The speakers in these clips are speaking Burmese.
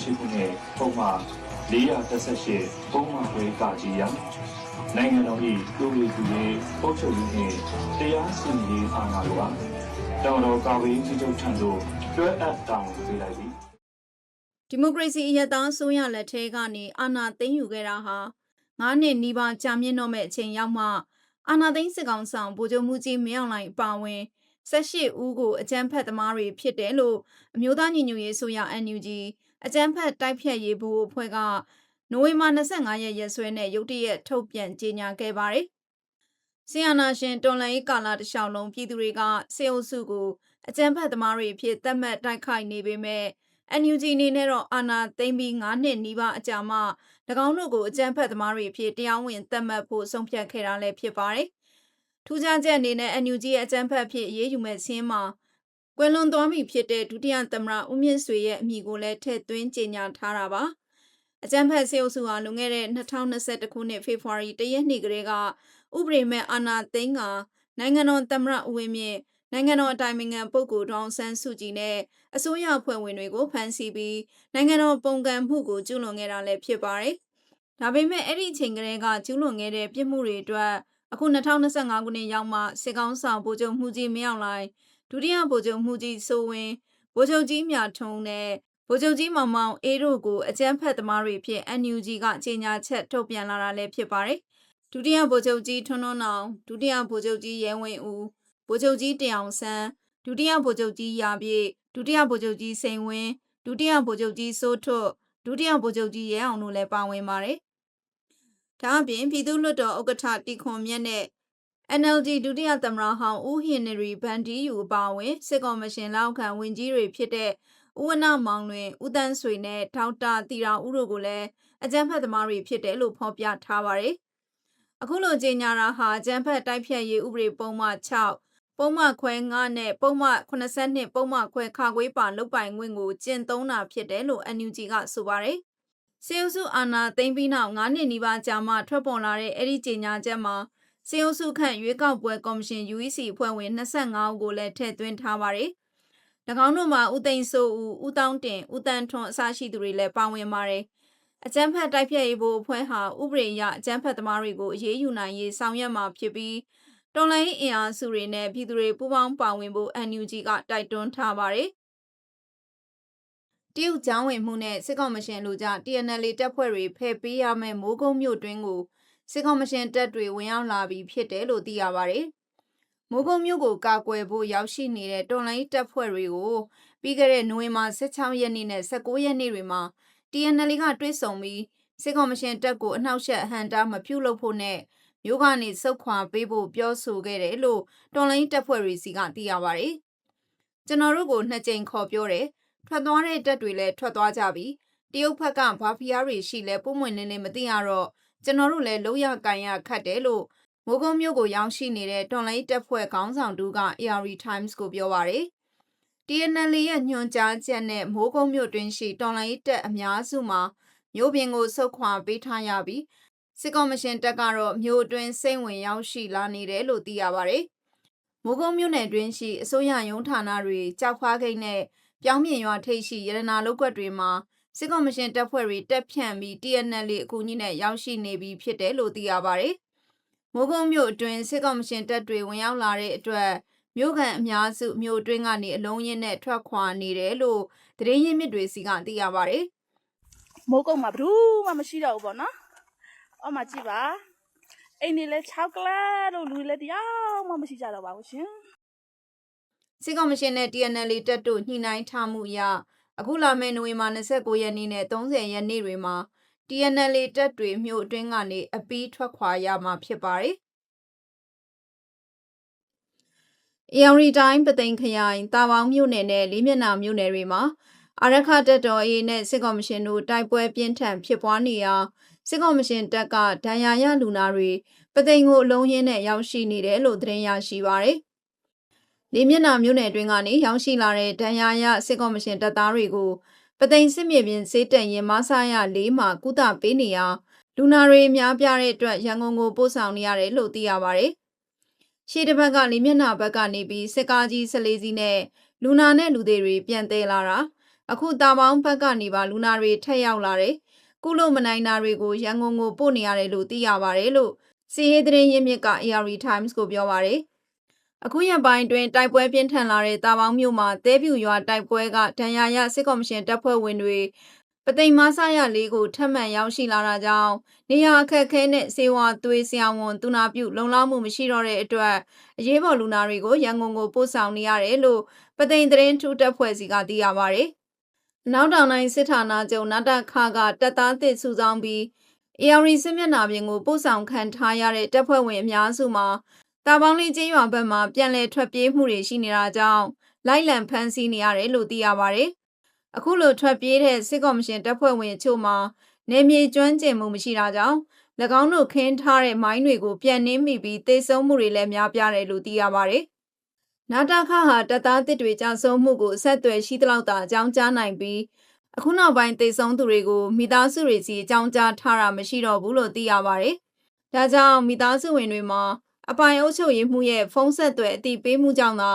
2008ခုနှစ်ပုံမှန်418ပုံမှန်ဝေကကြီးရာနိုင်ငံတော်၏လူလူသူရေးအုပ်ချုပ်ရေးနှင့်တရားစီရင်ရေးအာဏာတို့ပါတော်တော်ကာဝေးကြီးချုပ်ထံသို့လွှဲအပ်တောင်းပေးလိုက်သည်ဒီမိုကရေစီအရသားအစိုးရလက်ထဲကနေအာဏာသိမ်းယူခဲ့တာဟာ9နှစ်နီးပါးကြာမြင့်တော့မဲ့အချိန်ရောက်မှအာဏာသိမ်းစစ်ကောင်ဆောင်ဗိုလ်ချုပ်မှုကြီးမင်းအောင်လှိုင်အပါအဝင်18ဦးကိုအကြမ်းဖက်သမားတွေဖြစ်တယ်လို့အမျိုးသားညီညွတ်ရေးအစိုးရ NUG အကြမ်းဖက်တိုက်ဖြတ်ရေးဘို့အဖွဲ့ကနိုဝင်ဘာ25ရက်ရက်စွဲနဲ့ရုတ်တရက်ထုတ်ပြန်ကြေညာခဲ့ပါတယ်။ဆီယနာရှင်တော်လှန်ရေးကာလတစ်လျှောက်လုံးပြည်သူတွေကစေအုပ်စုကိုအကြမ်းဖက်သမားတွေအဖြစ်သတ်မှတ်တိုက်ခိုက်နေပေမဲ့ NUG အနေနဲ့တော့အာဏာသိမ်းပြီး9နှစ်နီးပါးအကြာမှ၎င်းတို့ကိုအကြမ်းဖက်သမားတွေအဖြစ်တရားဝင်သတ်မှတ်ဖို့ဆုံးဖြတ်ခဲ့တာလည်းဖြစ်ပါတယ်။ထူးခြားချက်အနေနဲ့ NUG ရဲ့အကြမ်းဖက်ဖြစ်အရေးယူမဲ့ဆင်းမှာ ကွယ်လွန်သွားပြီဖြစ်တဲ့ဒုတိယသမ္မတဦးမြင့်ဆွေရဲ့အမည်ကိုလည်းထည့်သွင်းကြေညာထားတာပါ။အကြမ်းဖက်စေအုပ်စုဟာလွန်ခဲ့တဲ့2021ခုနှစ်ဖေဖော်ဝါရီတရက်နေ့ကလေးကဥပဒေမဲ့အာဏာသိမ်းကနိုင်ငံတော်သမ္မတဦးဝင်းမြင့်နိုင်ငံတော်အတိုင်ပင်ခံပုဂ္ဂိုလ်ဒေါအောင်ဆန်းစုကြည်နဲ့အစိုးရအဖွဲ့ဝင်တွေကိုဖမ်းဆီးပြီးနိုင်ငံတော်ပုံကံမှုကိုကျူးလွန်ခဲ့တာလည်းဖြစ်ပါတယ်။ဒါပေမဲ့အဲ့ဒီအချိန်ကလေးကကျူးလွန်ခဲ့တဲ့ပြစ်မှုတွေအတွက်အခု2025ခုနှစ်ရောက်မှစစ်ကောင်းဆောင်ဗိုလ်ချုပ်မှုကြီးမင်းအောင်လှိုင် ဒုတိယဗိုလ်ချုပ်မှုကြီးစိုးဝင်းဗိုလ်ချုပ်ကြီးမြထုံးနဲ့ဗိုလ်ချုပ်ကြီးမောင်မောင်အေးတို့ကိုအကြမ်းဖက်သမားတွေဖြစ် NUG ကကြေညာချက်ထုတ်ပြန်လာတာလည်းဖြစ်ပါတယ်။ဒုတိယဗိုလ်ချုပ်ကြီးထွန်းထွန်းအောင်ဒုတိယဗိုလ်ချုပ်ကြီးရဲဝင်းဦးဗိုလ်ချုပ်ကြီးတအောင်ဆန်းဒုတိယဗိုလ်ချုပ်ကြီးရာပြည့်ဒုတိယဗိုလ်ချုပ်ကြီးစိန်ဝင်းဒုတိယဗိုလ်ချုပ်ကြီးစိုးထွတ်ဒုတိယဗိုလ်ချုပ်ကြီးရဲအောင်တို့လည်းပါဝင်ပါတယ်။ဒါအပြင်ပြည်သူ့လွှတ်တော်ဥက္ကဋ္ဌတီခွန်မြတ်နဲ့ NLD ဒုတိယသမ္မတဟောင်းဦးဟင်နရီဗန်ဒီယူအပါအဝင်စစ်ကော်မရှင်လက်အောက်ခံဝန်ကြီးတွေဖြစ်တဲ့ဦးဝနမောင်လွင်ဦးတန်းဆွေနဲ့ဒေါက်တာတီရာဦးတို့ကိုလည်းအကြမ်းဖက်သမားတွေဖြစ်တယ်လို့ဖော်ပြထားပါတယ်။အခုလိုကြေညာတာဟာအကြမ်းဖက်တိုက်ဖြတ်ရေးဥပဒေပုံမှန်6ပုံမှန်ခွဲ9နဲ့ပုံမှန်82ပုံမှန်ခွဲခါခွေးပါလုတ်ပိုင်ခွင့်ကိုကျင့်သုံးတာဖြစ်တယ်လို့ NUG ကဆိုပါတယ်။စေအုပ်စုအာဏာသိမ်းပြီးနောက်9နှစ်နီးပါးကြာမှထွက်ပေါ်လာတဲ့အဲ့ဒီကြေညာချက်မှာ စေအုပ်စုခန့်ရွေးကောက်ပွဲကော်မရှင် UEC အဖွဲ့ဝင်25ဦးကိုလည်းထည့်သွင်းထားပါတယ်။၎င်းတို့မှာဦးသိန်းစိုးဦးဦးတောင်းတင်ဦးတန်းထွန်းအစရှိသူတွေလည်းပါဝင်ပါတယ်။အကြမ်းဖက်တိုက်ဖြတ်ရေးဘို့အဖွဲ့ဟာဥပဒေအရအကြမ်းဖက်သမားတွေကိုအရေးယူနိုင်ရေးဆောင်ရွက်မှာဖြစ်ပြီးတော်လိုင်းအင်အားစုတွေနဲ့ပြည်သူတွေပူးပေါင်းပါဝင်ဖို့ NUG ကတိုက်တွန်းထားပါတယ်။တရုတ်ကျောင်းဝင်မှုနဲ့စစ်ကောင်မရှင်လူကြ TNL တပ်ဖွဲ့တွေဖယ်ပေးရမယ့်မိုးကုံမြို့တွင်းကို စစ်ကောင်မရှင်တပ်တွေဝင်ရောက်လာပြီးဖြစ်တယ်လို့သိရပါတယ်။မိုးကုံမြို့ကိုကာကွယ်ဖို့ရောက်ရှိနေတဲ့တော်လိုင်းတပ်ဖွဲ့တွေကိုပြီးခဲ့တဲ့နိုဝင်ဘာ16ရက်နေ့နဲ့19ရက်နေ့တွေမှာ TNL ကတွဲဆုံပြီးစစ်ကောင်မရှင်တပ်ကိုအနှောက်အယှက်အဟန်တာမပြုတ်လို့ဖို့နဲ့မြို့ကနေစုတ်ခွာပေးဖို့ပြောဆိုခဲ့တယ်လို့တော်လိုင်းတပ်ဖွဲ့တွေစီကသိရပါတယ်။ကျွန်တော်တို့ကိုနှစ်ကြိမ်ခေါ်ပြောတယ်။ထွက်သွားတဲ့တပ်တွေလည်းထွက်သွားကြပြီ။တရုတ်ဘက်ကဘာဖီးယားတွေရှိလဲပုံမှန်လင်းလင်းမသိရတော့ ကျွန်တော်တို့လည်းလုံးရကန်ရခတ်တယ်လို့မိုးကုံမျိုးကိုရောက်ရှိနေတဲ့တော်လိုင်းတပ်ဖွဲ့ခေါင်းဆောင်တူက AR Times ကိုပြောပါတယ်။ TNL ရဲ့ညွှန်ကြားချက်နဲ့မိုးကုံမျိုးတွင်ရှိတော်လိုင်းတပ်အများစုမှာမျိုးပြင်ကိုဆုတ်ခွာပေးထားရပြီးစစ်ကော်မရှင်တပ်ကတော့မြို့အတွင်းစိတ်ဝင်ရောက်ရှိလာနေတယ်လို့သိရပါတယ်။မိုးကုံမြို့နယ်တွင်းရှိအစိုးရရုံးဌာနတွေကြောက်ဖားခိတ်နဲ့ပြောင်းမြင်ရွာထိပ်ရှိရတနာလုတ်ကွက်တွေမှာ စစ်ကော်မရှင်တပ်ဖွဲ့တွေတက်ဖြန့်ပြီး TNL အကူအညီနဲ့ရောက်ရှိနေပြီဖြစ်တယ်လို့သိရပါတယ်။မိုးကုံမြို့အတွင်းစစ်ကော်မရှင်တပ်တွေဝင်ရောက်လာတဲ့အတွက်မြို့ကန်အများစုမြို့အတွင်းကနေအလုံးရင်းနဲ့ထွက်ခွာနေတယ်လို့သတင်းရင်းမြစ်တွေစီကသိရပါတယ်။မိုးကုတ်မှာဘယ်သူမှမရှိတော့ဘူးပေါ့နော်။အော်မကြည့်ပါ။အိမ်နေလဲ6ကလပ်တို့လူတွေလည်းတရားမှမရှိကြတော့ပါဘူးရှင်စစ်ကောင်မရှင်နဲ့ TNL တပ်တို့ညှိနှိုင်းထားမှုအရ အခုလာမယ့်နိုဝင်ဘာ29ရက်နေ့နဲ့30ရက်နေ့တွေမှာ TNL တပ်တွေမြို့အတွင်းကနေအပီးထွက်ခွာရမှာဖြစ်ပါတယ်။အေယော်ရီတိုင်းပသိမ်ခရိုင်တာပေါင်းမြို့နယ်နဲ့လေးမျက်နှာမြို့နယ်တွေမှာအာရခတပ်တော် A နဲ့စစ်ကောင်မရှင်တို့တိုက်ပွဲပြင်းထန်ဖြစ်ပွားနေရာစစ်ကောင်မရှင်တပ်ကဒဏ်ရာရလူနာတွေပသိမ်ကိုအလုံးရင်းနဲ့ရောက်ရှိနေတယ်လို့သတင်းရရှိပါရယ်။ လေးမျက်နှာမြို့နယ်တွင်းကနေရောက်ရှိလာတဲ့ဒဏ်ရာရစစ်ကောင်မရှင်တပ်သားတွေကိုပသိမ်စစ်မြေပြင်စေးတန်ရင်မဆာရ၄မှာကုသပေးနေရာလူနာတွေများပြားတဲ့အတွက်ရန်ကုန်ကိုပို့ဆောင်နေရတယ်လို့သိရပါရယ်။ရှေ့တစ်ဘက်ကလေးမျက်နှာဘက်ကနေပြီးစစ်ကားကြီး14စီးနဲ့လူနာနဲ့လူတွေတွေပြန်သေးလာတာအခုတာပေါင်းဘက်ကနေပါလူနာတွေထက်ရောက်လာတယ်ကုလို့မနိုင်တာတွေကိုရန်ကုန်ကိုပို့နေရတယ်လို့သိရပါတယ်လို့စီရေးသတင်းရင်းမြစ်က AR Times ကိုပြောပါတယ် အခုရက်ပိုင်းတွင်တိုက်ပွဲပြင်းထန်လာတဲ့တာပေါင်းမြို့မှာတဲပြူရွာတိုက်ပွဲကဒဏ်ရာရစစ်ကော်မရှင်တပ်ဖွဲ့ဝင်တွေပသိမ်မဆရလေးကိုထပ်မံရောက်ရှိလာတာကြောင့်နေရာအခက်အခဲနဲ့စေဝါသွေးဆရာဝန်တူနာပြုလုံလောက်မှုမရှိတော့တဲ့အတွက်အရေးပေါ်လူနာတွေကိုရန်ကုန်ကိုပို့ဆောင်နေရတယ်လို့ပသိမ်သတင်းထူးတပ်ဖွဲ့စီကသိရပါတယ်။နောက်တောင်တိုင်းစစ်ဌာနချုပ်နတခကတပ်သားသစ်စုဆောင်ပြီး AR စစ်မျက်နှာပြင်ကိုပို့ဆောင်ခံထားရတဲ့တပ်ဖွဲ့ဝင်အများစုမှာ တာပေါင်းလေးကျေးရွာဘက်မှာပြန်လည်ထွက်ပြေးမှုတွေရှိနေတာကြောင့်လိုက်လံဖမ်းဆီးနေရတယ်လို့သိရပါတယ်။အခုလိုထွက်ပြေးတဲ့စစ်ကော်မရှင်တပ်ဖွဲ့ဝင်အချို့မှာနေမြေကျွမ်းကျင်မှုမရှိတာကြောင့်၎င်းတို့ခင်းထားတဲ့မိုင်းတွေကိုပြန်နှင်းမိပြီးတေဆုံးမှုတွေလည်းများပြားတယ်လို့သိရပါတယ်။နာတာခဟာတပ်သားတစ်တွေကြောင့်ဆုံးမှုကိုအဆက်အသွယ်ရှိသလောက်သာအကြောင်းကြားနိုင်ပြီးအခုနောက်ပိုင်းတေဆုံးသူတွေကိုမိသားစုတွေစီအကြောင်းကြားထားတာမရှိတော့ဘူးလို့သိရပါတယ်။ဒါကြောင့်မိသားစုဝင်တွေမှာ အပိုင်အုပ်ချုပ်ရေးမှုရဲ့ဖုံးဆက်သွယ်အတိပေးမှုကြောင့်သာ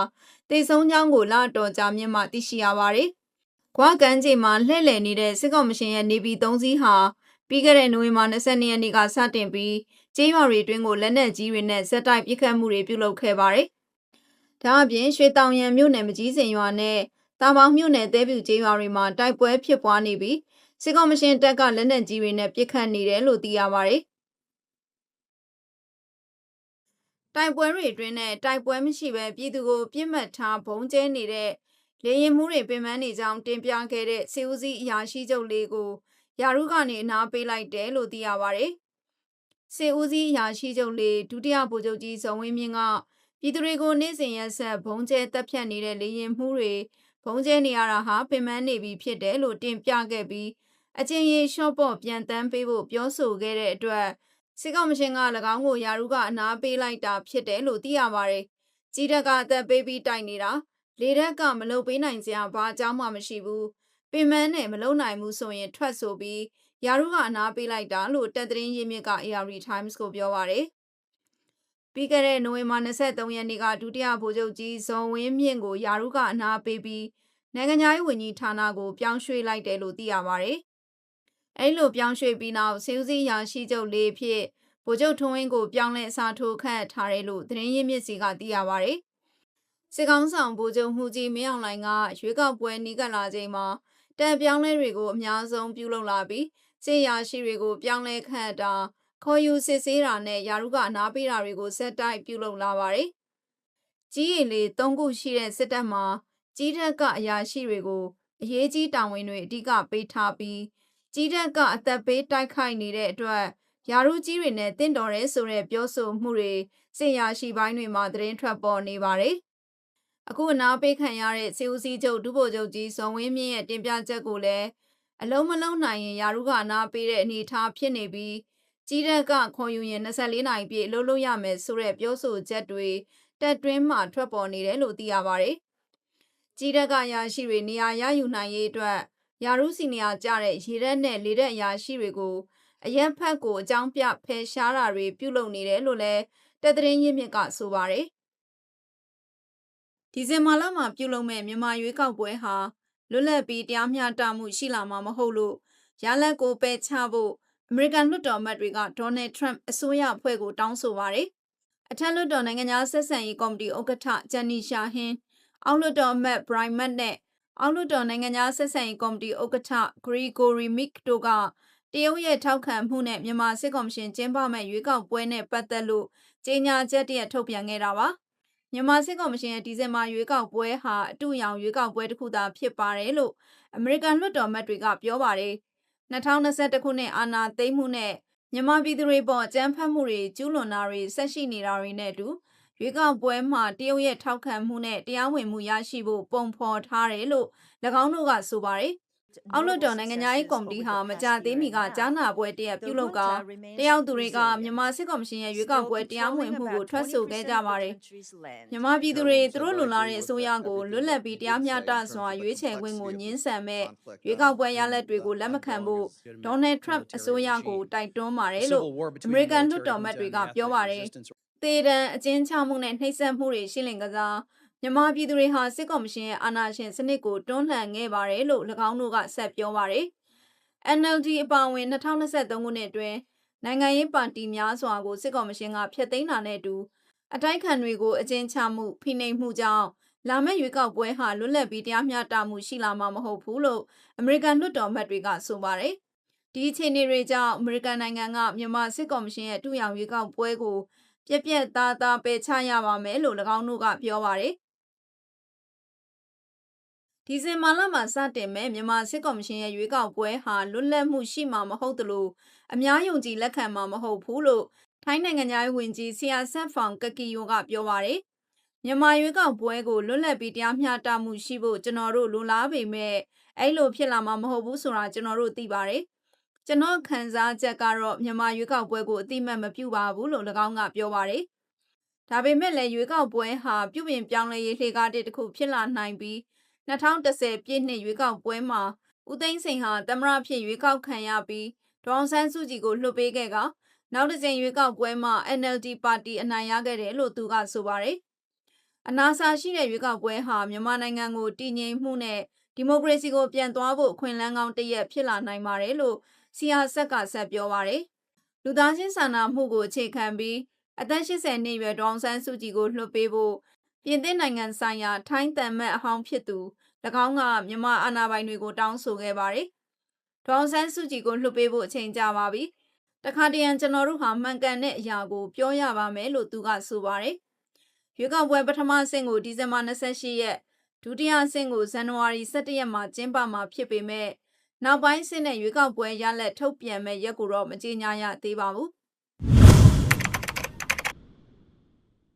တေဆုံးကြောင်းကိုလာတော်ကြာမြင့်မှသိရှိရပါတယ်။ကွာကန်ကြီးမှာလှည့်လည်နေတဲ့စစ်ကောင်မရှင်ရဲ့နေပြည်သုံးစီးဟာပြီးခဲ့တဲ့နိုဝင်ဘာ22ရက်နေ့ကစတင်ပြီးကျေးရွာတွေအတွင်းကိုလက်နက်ကြီးတွေနဲ့ဇက်တိုက်ပစ်ခတ်မှုတွေပြုလုပ်ခဲ့ပါတယ်။ဒါအပြင်ရွှေတောင်ရံမြို့နယ်မကြီးစင်ရွာနဲ့တာပေါင်းမြို့နယ်တဲပြူကျေးရွာတွေမှာတိုက်ပွဲဖြစ်ပွားနေပြီးစစ်ကောင်မရှင်တပ်ကလက်နက်ကြီးတွေနဲ့ပစ်ခတ်နေတယ်လို့သိရပါတယ်။ တိုက်ပွဲတွေအတွင်းနဲ့တိုက်ပွဲမရှိဘဲပြည်သူကိုပြစ်မှတ်ထားဘုံကျဲနေတဲ့လေရင်မှုတွေပင်ပန်းနေကြောင်းတင်ပြခဲ့တဲ့စေဦးစီးအရာရှိချုပ်လေးကိုယာရုကနေအနာပေးလိုက်တယ်လို့သိရပါတယ်။စေဦးစီးအရာရှိချုပ်လေးဒုတိယဗိုလ်ချုပ်ကြီးဇော်ဝင်းမြင့်ကပြည်သူတွေကိုနေ့စဉ်ရက်ဆက်ဘုံကျဲတပ်ဖြတ်နေတဲ့လေရင်မှုတွေဘုံကျဲနေရတာဟာပင်ပန်းနေပြီဖြစ်တယ်လို့တင်ပြခဲ့ပြီးအချင်းရေရှော့ပေါ့ပြန်တန်းပေးဖို့ပြောဆိုခဲ့တဲ့အတွက် စစ်ကောင်မရှင်က၎င်းကိုယာရုကအနာပေးလိုက်တာဖြစ်တယ်လို့သိရပါတယ်။ကြီးတက်ကအသက်ပေးပြီးတိုက်နေတာလေတက်ကမလုံပေးနိုင်စရာဘာအကြောင်းမှမရှိဘူး။ပင်မန်းနဲ့မလုံနိုင်ဘူးဆိုရင်ထွက်ဆိုပြီးယာရုကအနာပေးလိုက်တာလို့တက်သတင်းရင်းမြစ်က AR Times ကိုပြောပါတယ်။ပြီးခဲ့တဲ့နိုဝင်ဘာ23ရက်နေ့ကဒုတိယဗိုလ်ချုပ်ကြီးဇော်ဝင်းမြင့်ကိုယာရုကအနာပေးပြီးနိုင်ငံခြားရေးဝန်ကြီးဌာနကိုပြောင်းရွှေ့လိုက်တယ်လို့သိရပါတယ်။ အဲလိုပြောင်းရွှေ့ပြီးနောက်စေဦးစီးရာရှိချုပ်လေးဖြစ်ဗိုလ်ချုပ်ထွန်းဝင်းကိုပြောင်းလဲအစားထိုးခန့်ထားတယ်လို့သတင်းရင်းမြစ်စီကသိရပါတယ်။စစ်ကောင်းဆောင်ဗိုလ်ချုပ်မှုကြီးမင်းအောင်လှိုင်ကရွေးကောက်ပွဲနီးကပ်လာချိန်မှာတံပြောင်းလဲတွေကိုအများဆုံးပြုလုပ်လာပြီးစစ်ရာရှိတွေကိုပြောင်းလဲခန့်တာခေါ်ယူစစ်ဆေးတာနဲ့ယာရုကအနာပေးတာတွေကိုစက်တိုက်ပြုလုပ်လာပါတယ်။ကြီးရီလေး၃ခုရှိတဲ့စစ်တပ်မှာကြီးထက်ကအရာရှိတွေကိုအရေးကြီးတာဝန်တွေအဓိကပေးထားပြီး ကြီးတက်ကအသက်ပေးတိုက်ခိုက်နေတဲ့အတွက်ယာရုကြီးတွေနဲ့တင့်တော်ရဲဆိုတဲ့ပြောဆိုမှုတွေစင်ရရှိပိုင်းတွေမှာသတင်းထွက်ပေါ်နေပါတယ်။အခုအနာပေးခံရတဲ့စေဦးစီးချုပ်ဒုဗိုလ်ချုပ်ကြီးဇော်ဝင်းမြင့်ရဲ့တင်ပြချက်ကိုလည်းအလုံးမလုံးနိုင်ရင်ယာရုကအနာပေးတဲ့အနေအထားဖြစ်နေပြီးကြီးတက်ကခေါ်ယူရင်24နိုင်ပြည့်လှုပ်လို့ရမယ်ဆိုတဲ့ပြောဆိုချက်တွေတက်တွင်းမှထွက်ပေါ်နေတယ်လို့သိရပါတယ်။ကြီးတက်ကရရှိတွေနေရာရယူနိုင်ရေးအတွက် ယာရုစီနီယာကြတဲ့ရေရက်နဲ့လေရက်အရာရှိတွေကိုအရက်ဖက်ကိုအကြောင်းပြဖယ်ရှားတာတွေပြုလုပ်နေတယ်လို့လည်းတက်သတင်းရင်းမြစ်ကဆိုပါတယ်ဒီဇင်ဘာလမှာပြုလုပ်မဲ့မြန်မာရွေးကောက်ပွဲဟာလွတ်လပ်ပြီးတရားမျှတမှုရှိလာမှာမဟုတ်လို့ရလက်ကိုပယ်ချဖို့အမေရိကန်လွှတ်တော်အမတ်တွေကဒေါ်နယ်ထရန့်အစိုးရအဖွဲ့ကိုတောင်းဆိုပါတယ်အထက်လွှတ်တော်နိုင်ငံသားဆက်ဆံရေးကော်မတီဥက္ကဋ္ဌဂျန်နီရှာဟင်းအောက်လွှတ်တော်အမတ်ဘရိုင်မတ်နဲ့ အောက်လွှတ်တော်နိုင်ငံသားဆက်ဆံရေးကော်မတီဥက္ကဋ္ဌဂရီဂိုရီမစ်တို့ကတရုတ်ရဲ့ထောက်ခံမှုနဲ့မြန်မာစစ်ကော်မရှင်ကျင်းပမဲ့ရွေးကောက်ပွဲနဲ့ပတ်သက်လို့ကြေညာချက်တရက်ထုတ်ပြန်ခဲ့တာပါမြန်မာစစ်ကော်မရှင်ရဲ့ဒီဇင်ဘာရွေးကောက်ပွဲဟာအတူရောင်ရွေးကောက်ပွဲတစ်ခုသာဖြစ်ပါတယ်လို့အမေရိကန်လွှတ်တော်အမတ်တွေကပြောပါတယ်2021ခုနှစ်အာဏာသိမ်းမှုနဲ့မြန်မာပြည်သူတွေပေါ်အကြမ်းဖက်မှုတွေကျူးလွန်တာတွေဆက်ရှိနေတာတွေနဲ့အတူ ရွေးကောက်ပွဲမှာတရုတ်ရဲ့ထောက်ခံမှုနဲ့တရားဝင်မှုရရှိဖို့ပုံဖော်ထားတယ်လို့၎င်းတို့ကဆိုပါတယ်။အောက်လွှတ်တော်နိုင်ငံသားရေးကော်မတီဟာမကြသေးမီကကြားနာပွဲတရက်ပြုလုပ်ကတယောက်သူတွေကမြန်မာစစ်ကော်မရှင်ရဲ့ရွေးကောက်ပွဲတရားဝင်မှုကိုထွက်ဆိုခဲ့ကြပါတယ်။မြန်မာပြည်သူတွေသူတို့လွန်လာတဲ့အစိုးရကိုလွတ်လပ်ပြီးတရားမျှတစွာရွေးချယ်ခွင့်ကိုညှင်းဆန်မဲ့ရွေးကောက်ပွဲရလဒ်တွေကိုလက်မခံဖို့ဒေါ်နယ်ထရန့်အစိုးရကိုတိုက်တွန်းပါတယ်လို့အမေရိကန်လွှတ်တော်အမတ်တွေကပြောပါတယ်။ သေဒဏ်အကျဉ်းချမှုနဲ့နှိပ်စက်မှုတွေရှိလင်ကစားမမြန်မာပြည်သူတွေဟာစစ်ကော်မရှင်ရဲ့အာဏာရှင်စနစ်ကိုတွန်းလှန်ခဲ့ပါတယ်လို့၎င်းတို့ကဆက်ပြောပါတယ်။ NLD အပါအဝင်2023ခုနှစ်အတွင်းနိုင်ငံရေးပါတီများစွာကိုစစ်ကော်မရှင်ကဖျက်သိမ်းတာနဲ့အတူအတိုက်ခံတွေကိုအကျဉ်းချမှုဖိနှိပ်မှုကြောင့်လာမယ့်ရွေးကောက်ပွဲဟာလွတ်လပ်ပြီးတရားမျှတမှုရှိလာမှာမဟုတ်ဘူးလို့အမေရိကန်လွှတ်တော်အမတ်တွေကဆိုပါတယ်။ဒီအခြေအနေတွေကြောင့်အမေရိကန်နိုင်ငံကမြန်မာစစ်ကော်မရှင်ရဲ့တူရောင်ရွေးကောက်ပွဲကို ပြက်ပြက်သားသားပယ်ချရပါမယ်လို့၎င်းတို့ကပြောပါတယ်။ဒီဇင်ဘာလမှာစတင်မဲ့မြန်မာစစ်ကော်မရှင်ရဲ့ရွေးကောက်ပွဲဟာလွတ်လပ်မှုရှိမှာမဟုတ်သလိုအများယုံကြည်လက်ခံမှာမဟုတ်ဘူးလို့ထိုင်းနိုင်ငံသားရေးဝန်ကြီးဆီယာဆတ်ဖောင်ကကီယိုကပြောပါတယ်။မြန်မာရွေးကောက်ပွဲကိုလွတ်လပ်ပြီးတရားမျှတမှုရှိဖို့ကျွန်တော်တို့လိုလားပေမဲ့အဲ့လိုဖြစ်လာမှာမဟုတ်ဘူးဆိုတာကျွန်တော်တို့သိပါတယ်။ ကျွန်တော်ခံစားချက်ကတော့မြန်မာရွေးကောက်ပွဲကိုအတိမတ်မပြုပါဘူးလို့၎င်းကပြောပါတယ်။ဒါပေမဲ့လည်းရွေးကောက်ပွဲဟာပြုပြင်ပြောင်းလဲရေးလှေကားတစ်ခုဖြစ်လာနိုင်ပြီး2010ပြည့်နှစ်ရွေးကောက်ပွဲမှာဦးသိန်းစိန်ဟာသမရဖြစ်ရွေးကောက်ခံရပြီးဒေါအောင်ဆန်းစုကြည်ကိုလှုပ်ပေးခဲ့ကနောက်တစ်ကြိမ်ရွေးကောက်ပွဲမှာ NLD ပါတီအနိုင်ရခဲ့တယ်လို့သူကဆိုပါတယ်။အနာစာရှိတဲ့ရွေးကောက်ပွဲဟာမြန်မာနိုင်ငံကိုတည်ငြိမ်မှုနဲ့ဒီမိုကရေစီကိုပြန်သွားဖို့အခွင့်အလမ်းကောင်းတစ်ရက်ဖြစ်လာနိုင်ပါတယ်လို့ စီယာဆက်ကဆက်ပြောပါတယ်။လူသားချင်းစာနာမှုကိုအခြေခံပြီးအသက်80နှစ်ရွယ်ဒေါအောင်ဆန်းစုကြည်ကိုလှုပ်ပေးဖို့ပြင်သစ်နိုင်ငံဆိုင်ရာထိုင်းတန်မတ်အဟောင်းဖြစ်သူ၎င်းကမြန်မာအာဏာပိုင်တွေကိုတောင်းဆိုခဲ့ပါတယ်။ဒေါအောင်ဆန်းစုကြည်ကိုလှုပ်ပေးဖို့အချိန်ကြာပါပြီ။တခါတရံကျွန်တော်တို့ဟာမှန်ကန်တဲ့အရာကိုပြောရပါမယ်လို့သူကဆိုပါတယ်။ရွေးကောက်ပွဲပထမဆင့်ကိုဒီဇင်ဘာ28ရက်ဒုတိယဆင့်ကိုဇန်နဝါရီ17ရက်မှာကျင်းပမှာဖြစ်ပေမဲ့ နောက်ပိုင်းဆင့်နဲ့ရွေးကောက်ပွဲရလက်ထုတ်ပြန်မဲ့ရက်ကိုတော့မကြေညာရသေးပါဘူး။